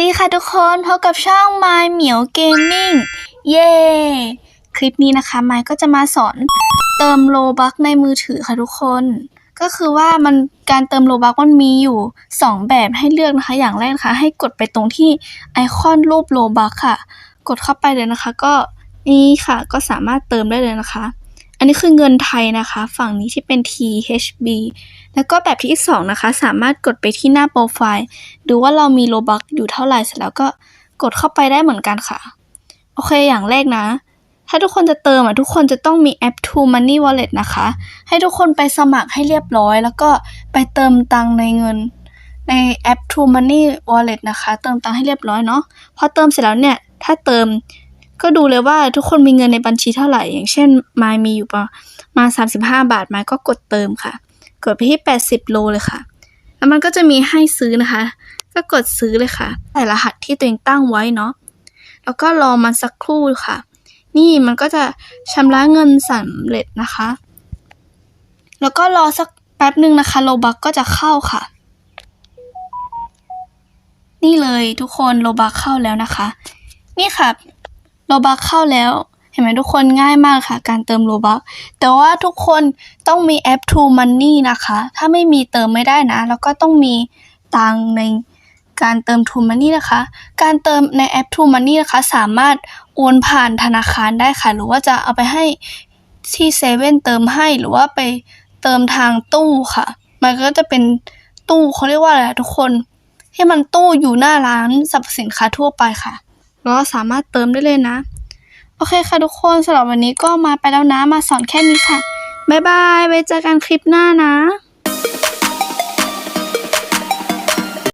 ดีค่ะทุกคนพบกับช่อง My เหมียวเกมมิ่งเย้คลิปนี้นะคะไมค์ก็จะมาสอนเติมโลบักในมือถือค่ะทุกคน ก็คือว่ามันการเติมโลบักมันมีอยู่ 2 แบบให้เลือกนะคะ อย่างแรกนะคะ ให้กดไปตรงที่ไอคอนรูปโลบักค่ะ กดเข้าไปเลยนะคะ ก็นี่ค่ะก็สามารถเติมได้เลยนะคะ อันนี้คือเงินไทยนะคะ ฝั่งนี้ที่เป็น THB แล้วก็แบบที่สองนะคะ สามารถกดไปที่หน้าโปรไฟล์ ดูว่าเรามีโลบักอยู่เท่าไหร่เสร็จแล้วก็กดเข้าไปได้เหมือนกันค่ะ โอเคอย่างแรกนะ ถ้าทุกคนจะเติมอะ ทุกคนจะต้องมีแอป True Money Wallet นะคะ ให้ทุกคนไปสมัครให้เรียบร้อย แล้วก็ไปเติมตังในเงิน ในแอป True Money Wallet นะคะ เติมตังให้เรียบร้อยเนาะพอเติมเสร็จแล้วเนี่ย ถ้าเติม ก็ดูเลยว่าทุกคนมีเงินในบัญชีเท่าไหร่ อย่างเช่นมายมีอยู่ประมาณ35 บาทมายก็กดเติมค่ะ กดไปที่ 80 โลเลยค่ะ แล้วมันก็จะมีให้ซื้อนะคะ ก็กดซื้อเลยค่ะใส่รหัสที่ตัวเองตั้งไว้เนาะแล้วก็รอมันสักครู่ค่ะ นี่มันก็จะชำระเงินสำเร็จนะคะ แล้วก็รอสักแป๊บหนึ่งนะคะโลบักก็จะเข้าค่ะ นี่เลยทุกคนโลบักเข้าแล้วนะคะ นี่ค่ะ โลบักเข้าแล้ว เห็นไหมทุกคนง่ายมากค่ะ การเติมโลบักแต่ว่าทุกคนต้องมีแอป True Money นะคะ ถ้าไม่มีเติมไม่ได้นะ แล้วก็ต้องมีตังในการเติม True Money นะคะ การเติมในแอป True Money นะคะ สามารถโอนผ่านธนาคารได้ค่ะ หรือว่าจะเอาไปให้ที่เซเว่นเติมให้หรือว่าไปเติมทางตู้ค่ะ มันก็จะเป็นตู้เขาเรียกว่าอะไรทุกคน ที่มันตู้อยู่หน้าร้านสรรพสินค้าทั่วไปค่ะ แล้วก็สามารถเติมได้เลยนะ โอเคค่ะทุกคนสำหรับวันนี้ก็มาไปแล้วนะ มาสอนแค่นี้ค่ะ บ๊ายบาย ไว้เจอกันคลิปหน้านะ